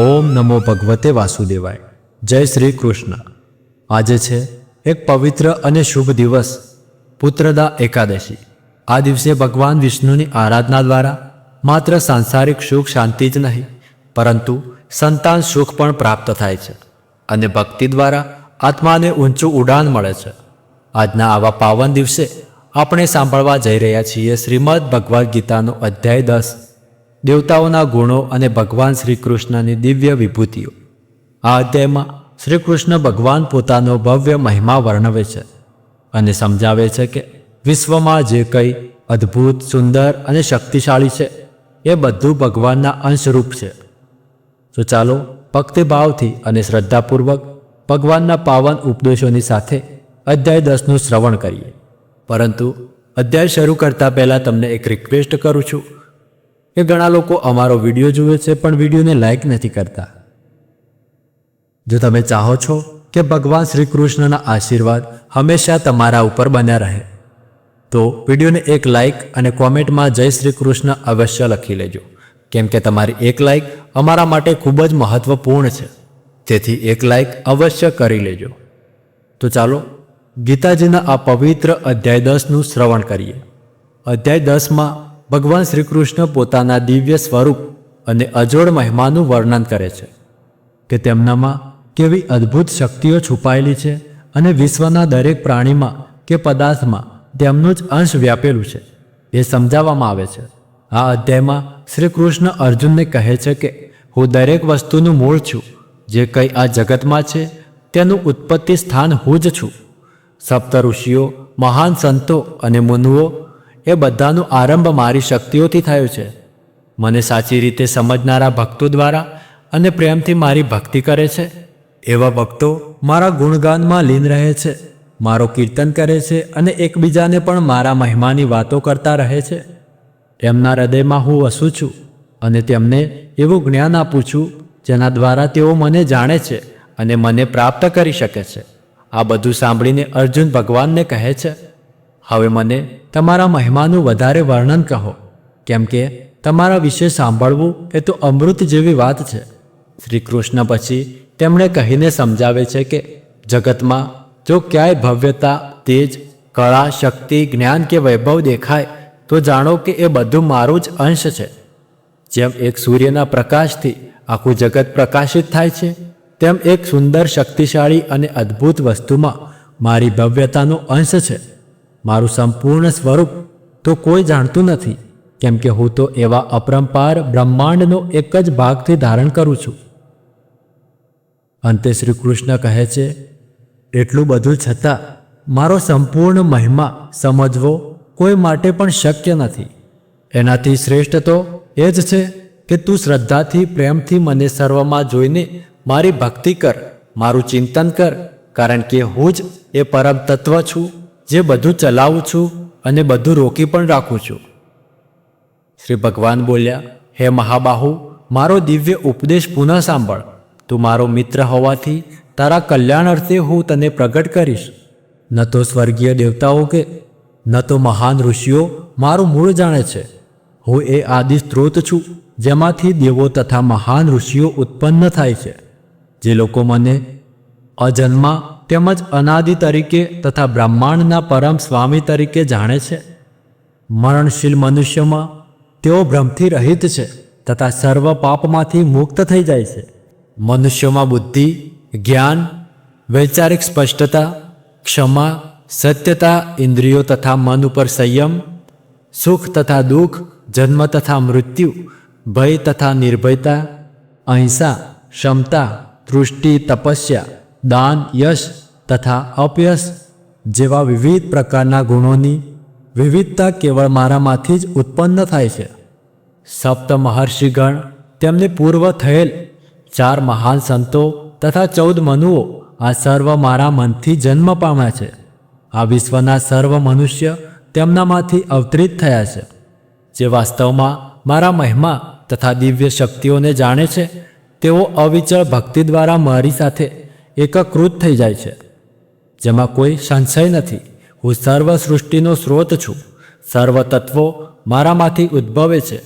ઓમ નમો ભગવતે વાસુદેવાય. જય શ્રી કૃષ્ણ. આજે છે એક પવિત્ર અને શુભ દિવસ, પુત્રદા એકાદશી. આ દિવસે ભગવાન વિષ્ણુની આરાધના દ્વારા માત્ર સાંસારિક સુખ શાંતિ જ નહીં, પરંતુ સંતાન સુખ પણ પ્રાપ્ત થાય છે અને ભક્તિ દ્વારા આત્માને ઊંચું ઉડાન મળે છે. આજના આવા પાવન દિવસે આપણે સાંભળવા જઈ રહ્યા છીએ શ્રીમદ ભગવદ્ ગીતાનો અધ્યાય દસ. દેવતાઓના ગુણો અને ભગવાન શ્રી કૃષ્ણની દિવ્ય વિભૂતિઓ. આ અધ્યાયમાં શ્રી કૃષ્ણ ભગવાન પોતાનો ભવ્ય મહિમા વર્ણવે છે અને સમજાવે છે કે વિશ્વમાં જે કંઈ અદ્ભુત, સુંદર અને શક્તિશાળી છે, એ બધું ભગવાનના અંશરૂપ છે. તો ચાલો ભક્તિભાવથી અને શ્રદ્ધાપૂર્વક ભગવાનના પાવન ઉપદેશોની સાથે અધ્યાય દસનું શ્રવણ કરીએ. પરંતુ અધ્યાય શરૂ કરતાં પહેલાં તમને એક રિક્વેસ્ટ કરું છું. કે ઘણા લોકો અમારો વીડિયો જુએ છે, પણ વિડીયોને લાઈક નથી કરતા. જો તમે ચાહો છો કે ભગવાન શ્રી કૃષ્ણના આશીર્વાદ હંમેશા તમારા ઉપર બન્યા રહે, તો વિડીયોને એક લાઈક અને કોમેન્ટમાં જય શ્રી કૃષ્ણ અવશ્ય લખી લેજો. કેમ કે તમારી એક લાઈક અમારા માટે ખૂબ જ મહત્વપૂર્ણ છે. તેથી એક લાઈક અવશ્ય કરી લેજો. તો ચાલો, ગીતાજીના આ પવિત્ર અધ્યાય દસનું શ્રવણ કરીએ. અધ્યાય દસમાં ભગવાન શ્રી કૃષ્ણ પોતાના દિવ્ય સ્વરૂપ અને અજોડ મહિમાનું વર્ણન કરે છે કે તેમનામાં કેવી અદ્ભુત શક્તિઓ છુપાયેલી છે અને વિશ્વના દરેક પ્રાણીમાં કે પદાર્થમાં તેમનું જ અંશ વ્યાપેલું છે. એ સમજાવવામાં આવે છે. આ અધ્યાયમાં શ્રી કૃષ્ણ અર્જુનને કહે છે કે, હું દરેક વસ્તુનું મૂળ છું. જે કંઈ આ જગતમાં છે, તેનું ઉત્પત્તિ સ્થાન હું જ છું. સપ્ત ઋષિઓ મહાન સંતો અને મુનુઓ એ બધાનો આરંભ મારી શક્તિઓથી થયો છે. મને સાચી રીતે સમજનારા ભક્તો દ્વારા અને પ્રેમથી મારી ભક્તિ કરે છે. એવા ભક્તો મારા ગુણગાનમાં લીન રહે છે, મારો કીર્તન કરે છે અને એકબીજાને પણ મારા મહિમાની વાતો કરતા રહે છે. એમના હૃદયમાં હું વસું છું અને તેમને એવું જ્ઞાન આપું છું, જેના દ્વારા તેઓ મને જાણે છે અને મને પ્રાપ્ત કરી શકે છે. આ બધું સાંભળીને અર્જુન ભગવાનને કહે છે હવે મને તમારા મહેમાનું વધારે વર્ણન કહો, કેમ કે તમારા વિશે સાંભળવું એ તો અમૃત જેવી વાત છે. શ્રી કૃષ્ણ પછી તેમણે કહીને સમજાવે છે કે જગતમાં જો ક્યાંય ભવ્યતા, તેજ, કળા, શક્તિ, જ્ઞાન કે વૈભવ દેખાય, તો જાણો કે એ બધું મારું જ અંશ છે. જેમ એક સૂર્યના પ્રકાશથી આખું જગત પ્રકાશિત થાય છે, તેમ એક સુંદર શક્તિશાળી અને અદ્ભુત વસ્તુમાં મારી ભવ્યતાનો અંશ છે. મારું સંપૂર્ણ સ્વરૂપ તો કોઈ જાણતું નથી, કેમ કે હું તો એવા અપરંપાર બ્રહ્માંડનો એક જ ભાગથી ધારણ કરું છું. અંતે શ્રી કૃષ્ણ કહે છે, એટલું બધું છતાં મારો સંપૂર્ણ મહિમા સમજવો કોઈ માટે પણ શક્ય નથી. એનાથી શ્રેષ્ઠ તો એ જ છે કે તું શ્રદ્ધાથી, પ્રેમથી મને સર્વમાં જોઈને મારી ભક્તિ કર, મારું ચિંતન કર, કારણ કે હું જ એ પરમ તત્વ છું. જે બધું ચલાવું છું અને બધું રોકી પણ રાખું છું. શ્રી ભગવાન બોલ્યા, હે મહાબાહુ, મારો દિવ્ય ઉપદેશ પુનઃ સાંભળ. તું મારો મિત્ર હોવાથી તારા કલ્યાણ અર્થે હું તને પ્રગટ કરીશ. ન તો સ્વર્ગીય દેવતાઓ કે, ન તો મહાન ઋષિઓ મારું મૂળ જાણે છે. હું એ આદિ સ્ત્રોત છું, જેમાંથી દેવો તથા મહાન ઋષિઓ ઉત્પન્ન થાય છે. જે લોકો મને અજન્મા તેમજ અનાદિ તરીકે તથા બ્રહ્માંડના પરમ સ્વામી તરીકે જાણે છે. મરણશીલ મનુષ્યમાં તેઓ ભ્રમથી રહિત છે તથા સર્વ પાપમાંથી મુક્ત થઈ જાય છે. મનુષ્યોમાં બુદ્ધિ, જ્ઞાન, વૈચારિક સ્પષ્ટતા, ક્ષમા, સત્યતા, ઇન્દ્રિયો તથા મન ઉપર સંયમ, સુખ તથા દુઃખ, જન્મ તથા મૃત્યુ, ભય તથા નિર્ભયતા, અહિંસા, ક્ષમતા, તૃષ્ટિ, તપસ્યા દાન, યશ તથા અપયશ જેવા વિવિધ પ્રકારના ગુણોની વિવિધતા કેવળ મારામાંથી જ ઉત્પન્ન થાય છે. સપ્ત મહર્ષિગણ, તેમને પૂર્વ થયેલ ચાર મહાન સંતો તથા ચૌદ મનુઓ આ સર્વ મારા મનથી જન્મ પામ્યા છે. આ વિશ્વના સર્વ મનુષ્ય તેમનામાંથી અવતરિત થયા છે. જે વાસ્તવમાં મારા મહિમા તથા દિવ્ય શક્તિઓને જાણે છે, તેઓ અવિચળ ભક્તિ દ્વારા મારી સાથે એકીકૃત થઈ જાય છે. જેમાં કોઈ સંશય નથી. હું સર્વ સૃષ્ટિનો સ્રોત છું. સર્વ તત્વો મારામાંથી ઉદ્ભવે છે.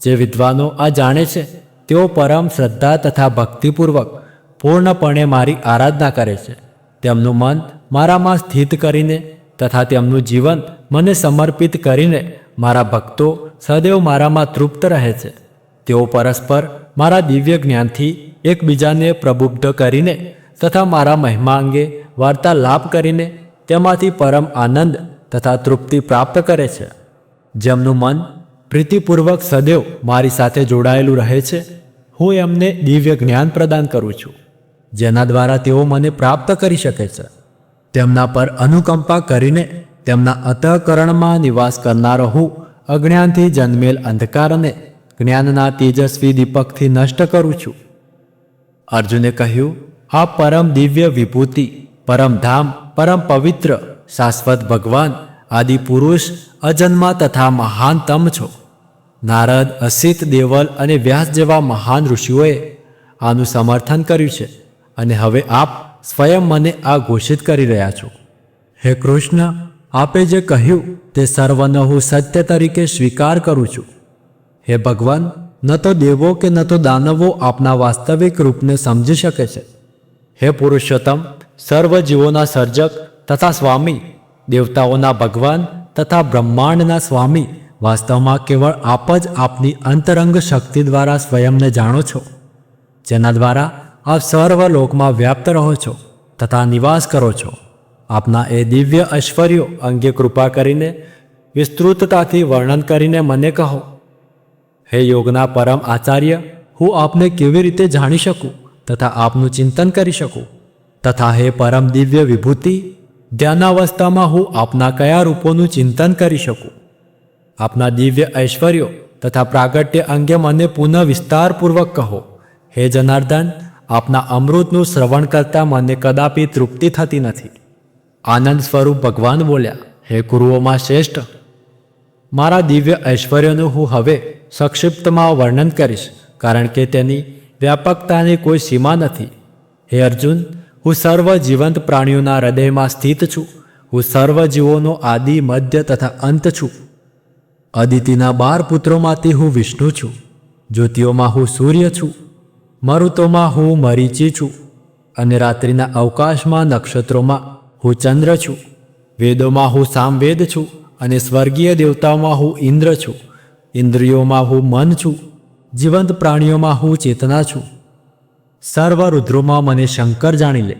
જે વિદ્વાનો આ જાણે છે, તેઓ પરમ શ્રદ્ધા તથા ભક્તિપૂર્વક પૂર્ણપણે મારી આરાધના કરે છે. તેમનું મન મારામાં સ્થિત કરીને તથા તેમનું જીવન મને સમર્પિત કરીને મારા ભક્તો સદૈવ મારામાં તૃપ્ત રહે છે. તેઓ પરસ્પર મારા દિવ્ય જ્ઞાનથી એકબીજાને પ્રબુદ્ધ કરીને તથા મારા મહિમા અંગે વાર્તાલાપ કરીને તેમાંથી પરમ આનંદ તથા તૃપ્તિ પ્રાપ્ત કરે છે. જેમનું મન પ્રીતિપૂર્વક સદૈવ મારી સાથે જોડાયેલું રહે છે, હું એમને દિવ્ય જ્ઞાન પ્રદાન કરું છું. જેના દ્વારા તેઓ મને પ્રાપ્ત કરી શકે છે. તેમના પર અનુકંપા કરીને તેમના અંતઃકરણમાં નિવાસ કરનારો હું અજ્ઞાનથી જન્મેલ અંધકારને જ્ઞાનના તેજસ્વી દીપકથી નષ્ટ કરું છું. અર્જુને કહ્યું આ પરમ દિવ્ય વિભૂતિ પરમધામ પરમ પવિત્ર, શાશ્વત ભગવાન, આદિ પુરુષ, અજન્મા તથા મહાન તમ છો. નારદ, અસિત, દેવલ અને વ્યાસ જેવા મહાન ઋષિઓએ આનું સમર્થન કર્યું છે અને હવે આપ સ્વયં મને આ ઘોષિત કરી રહ્યા છો. હે કૃષ્ણ, આપે જે કહ્યું તે સર્વનો હું સત્ય તરીકે સ્વીકાર કરું છું. હે ભગવાન, ન તો દેવો કે ન તો દાનવો આપના વાસ્તવિક રૂપને સમજી શકે છે. હે પુરુષોત્તમ સર્વ જીવોના સર્જક તથા સ્વામી, દેવતાઓના ભગવાન તથા બ્રહ્માંડના સ્વામી, વાસ્તવમાં કેવળ આપ જ આપની અંતરંગ શક્તિ દ્વારા સ્વયંને જાણો છો, જેના દ્વારા આપ સર્વ લોકમાં વ્યાપ્ત રહો છો તથા નિવાસ કરો છો. આપના એ દિવ્ય ઐશ્વર્યો અંગે કૃપા કરીને વિસ્તૃતતાથી વર્ણન કરીને મને કહો. હે યોગના પરમ આચાર્ય, હું આપને કેવી રીતે જાણી શકું? તથા આપનું ચિંતન કરી શકું. તથા હે પરમ દિવ્ય વિભૂતિ, ધ્યાનાવસ્થામાં હું આપના કયા રૂપોનું ચિંતન કરી શકું? આપના દિવ્ય ઐશ્વર્યો તથા પ્રાગટ્ય અંગે મને પુનઃ વિસ્તારપૂર્વક કહો. હે જનાર્દન, આપના અમૃતનું શ્રવણ કરતાં મને કદાપી તૃપ્તિ થતી નથી. આનંદ સ્વરૂપ ભગવાન બોલ્યા, હે કુરુઓમાં શ્રેષ્ઠ. મારા દિવ્ય ઐશ્વર્યનું હું હવે સંક્ષિપ્તમાં વર્ણન કરીશ, કારણ કે તેની વ્યાપકતાની કોઈ સીમા નથી. હે અર્જુન, હું સર્વ જીવંત પ્રાણીઓના હૃદયમાં સ્થિત છું. હું સર્વ જીવોનો આદિ, મધ્ય તથા અંત છું. અદિતિના બાર પુત્રોમાંથી હું વિષ્ણુ છું. જ્યોતિઓમાં હું સૂર્ય છું. મરુતોમાં હું મરીચી છું. અને રાત્રિના અવકાશમાં નક્ષત્રોમાં હું ચંદ્ર છું. વેદોમાં હું સામવેદ છું અને સ્વર્ગીય દેવતાઓમાં હું ઇન્દ્ર છું. ઇન્દ્રિયોમાં હું મન છું. જીવંત પ્રાણીઓમાં હું ચેતના છું. સર્વ રુદ્રોમાં મને શંકર જાણી લે.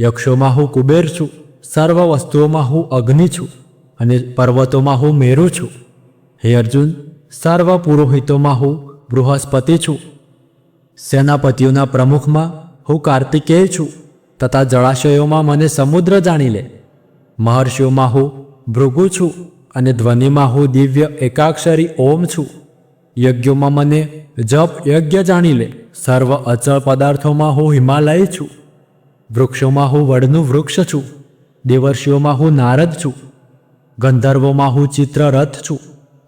યક્ષોમાં હું કુબેર છું. સર્વ વસ્તુઓમાં હું અગ્નિ છું અને પર્વતોમાં હું મેરુ છું. હે અર્જુન, સર્વ પુરોહિતોમાં હું બૃહસ્પતિ છું. સેનાપતિઓના પ્રમુખમાં હું કાર્તિકેય છું તથા જળાશયોમાં મને સમુદ્ર જાણી લે. મહર્ષિઓમાં હું ભૃગુ છું અને ધ્વનિમાં હું દિવ્ય એકાક્ષરી ઓમ છું. યજ્ઞોમાં મને જપ, યજ્ઞ જાણી લે સર્વ અચળ પદાર્થોમાં હું હિમાલય છું. વૃક્ષોમાં હું વડનું વૃક્ષ છું. દેવર્ષિઓમાં હું નારદ છું. ગંધર્વોમાં હું ચિત્રરથ છું.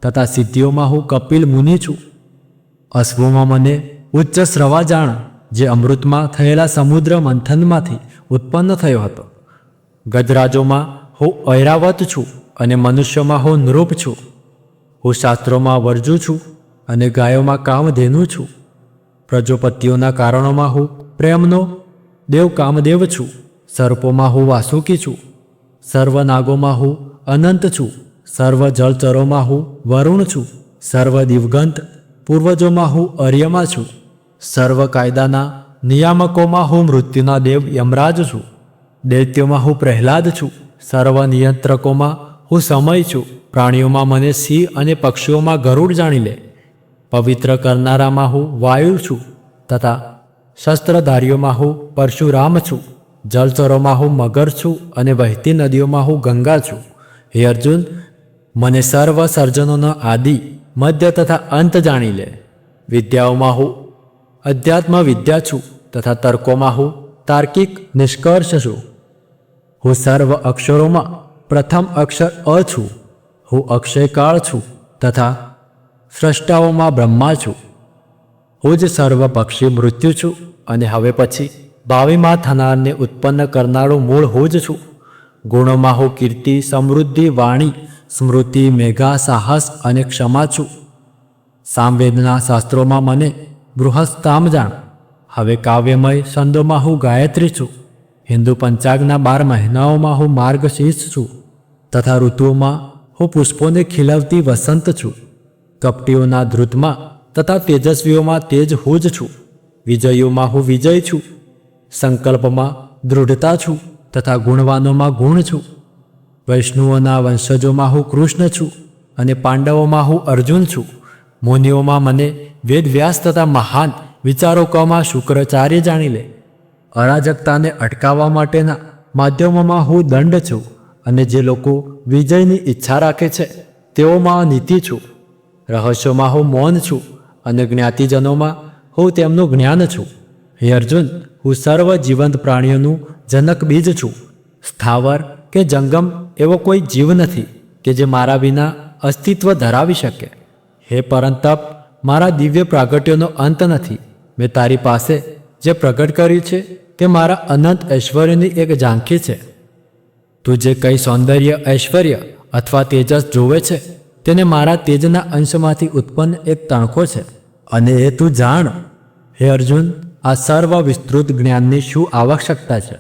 તથા સિદ્ધિઓમાં હું કપિલ મુનિ છું. અશ્વોમાં મને ઉચ્ચ સ્રવા જાણ, જે અમૃતમાં થયેલા સમુદ્ર મંથનમાંથી ઉત્પન્ન થયો હતો. ગજરાજોમાં હું ઐરાવત છું અને મનુષ્યોમાં હું નૃપ છું. હું શાસ્ત્રોમાં વર્જુ છું. અને ગાયોમાં કામધેનુ છું. પ્રજોપતિઓના કારણોમાં હું પ્રેમનો દેવ કામદેવ છું. સર્પોમાં હું વાસુકી છું. સર્વ નાગોમાં હું અનંત છું. સર્વ જળચરોમાં હું વરુણ છું. સર્વ દિવગંત પૂર્વજોમાં હું અર્યમાં છું. સર્વ કાયદાના નિયામકોમાં હું મૃત્યુના દેવ યમરાજ છું. દૈત્યોમાં હું પ્રહલાદ છું. સર્વ નિયંત્રકોમાં હું સમય છું. પ્રાણીઓમાં મને સિંહ અને પક્ષીઓમાં ગરુડ જાણી લે. પવિત્ર કરનારામાં હું વાયુ છું તથા શસ્ત્રધારીઓમાં હું પરશુરામ છું. જલચરોમાં હું મગર છું અને વહેતી નદીઓમાં હું ગંગા છું. હે અર્જુન, મને સર્વ સર્જનોનો આદિ, મધ્ય તથા અંત જાણી લે. વિદ્યાઓમાં હું અધ્યાત્મ વિદ્યા છું તથા તર્કોમાં હું તાર્કિક નિષ્કર્ષ છું. હું સર્વ અક્ષરોમાં પ્રથમ અક્ષર અ છું. હું અક્ષયકાળ છું તથા સ્રષ્ટાઓમાં બ્રહ્મા છું. હું જ સર્વ પક્ષી મૃત્યુ છું અને હવે પછી ભાવિમાં થનારને ઉત્પન્ન કરનારું મૂળ હું જ છું. ગુણોમાં હું કીર્તિ, સમૃદ્ધિ, વાણી, સ્મૃતિ, મેઘા, સાહસ અને ક્ષમા છું. સામવેદના શાસ્ત્રોમાં મને બૃહસ્તામ જાણ. હવે કાવ્યમય છંદોમાં હું ગાયત્રી છું. હિન્દુ પંચાગના બાર મહિનાઓમાં હું માર્ગશીર્ષ છું. તથા ઋતુઓમાં હું પુષ્પોને ખીલવતી વસંત છું. કપટીઓના ધ્રુતમાં તથા તેજસ્વીઓમાં તેજ હું જ છું. વિજયીઓમાં હું વિજય છું. સંકલ્પમાં દૃઢતા છું તથા ગુણવાનોમાં ગુણ છું. વૈષ્ણવોના વંશજોમાં હું કૃષ્ણ છું અને પાંડવોમાં હું અર્જુન છું. મુનિઓમાં મને વેદવ્યાસ તથા મહાન વિચારોકોમાં શુક્રાચાર્ય જાણી લે. અરાજકતાને અટકાવવા માટેના માધ્યમોમાં હું દંડ છું અને જે લોકો વિજયની ઈચ્છા રાખે છે તેઓમાં નીતિ છું. રહસ્યોમાં હું મૌન છું અને જ્ઞાતિજનોમાં હું તેમનું જ્ઞાન છું. હે અર્જુન, હું સર્વ જીવંત પ્રાણીઓનું જનક બીજ છું. સ્થાવર કે જંગમ એવો કોઈ જીવ નથી કે જે મારા વિના અસ્તિત્વ ધરાવી શકે. હે પરંતપ મારા દિવ્ય પ્રાગટ્યોનો અંત નથી. મેં તારી પાસે જે પ્રગટ કર્યું છે તે મારા અનંત ઐશ્વર્યની એક ઝાંખી છે. તું જે કંઈ સૌંદર્ય ઐશ્વર્ય અથવા તેજસ જોવે છે તેને મારા તેજના અંશમાંથી ઉત્પન્ન એક તણખો છે. અને એ તું જાણ, હે અર્જુન, આ સર્વ વિસ્તૃત જ્ઞાનની શું આવશ્યકતા છે?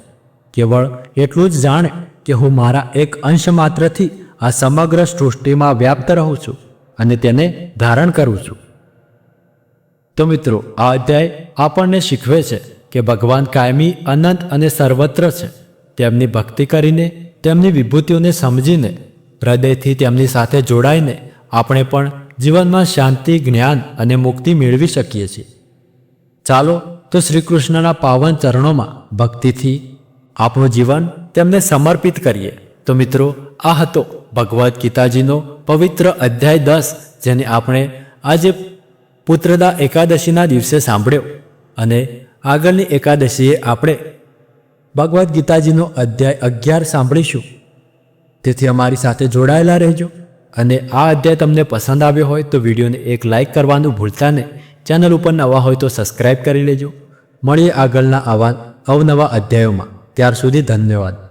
કેવળ એટલું જ જાણે કે હું મારા એક અંશ માત્રથી આ સમગ્ર સૃષ્ટિમાં વ્યાપ્ત રહું છું અને તેને ધારણ કરું છું. તો મિત્રો, આ અધ્યાય આપણને શીખવે છે કે ભગવાન કાયમી અનંત અને સર્વત્ર છે. તેમની ભક્તિ કરીને તેમની વિભૂતિઓને સમજીને હૃદયથી તેમની સાથે જોડાઈને આપણે પણ જીવનમાં શાંતિ, જ્ઞાન અને મુક્તિ મેળવી શકીએ છીએ. ચાલો તો શ્રી કૃષ્ણના પાવન ચરણોમાં ભક્તિથી આપણું જીવન તેમને સમર્પિત કરીએ. તો મિત્રો, આ હતો ભગવદ્ ગીતાજીનો પવિત્ર અધ્યાય દસ, જેને આપણે આજે પુત્રદા એકાદશીના દિવસે સાંભળ્યો. અને આગળની એકાદશીએ આપણે ભગવદ્ ગીતાજીનો અધ્યાય અગિયાર સાંભળીશું. તેથી અમારી સાથે જોડાયેલા રહેજો. અને આ અધ્યાય તમને પસંદ આવ્યો હોય તો વિડીયોને એક લાઇક કરવાનું ભૂલતા નહીં. ચેનલ ઉપર નવા હોય તો સબસ્ક્રાઇબ કરી લેજો. મળીએ આગળના આવા અવનવા અધ્યાયોમાં. ત્યાર સુધી ધન્યવાદ.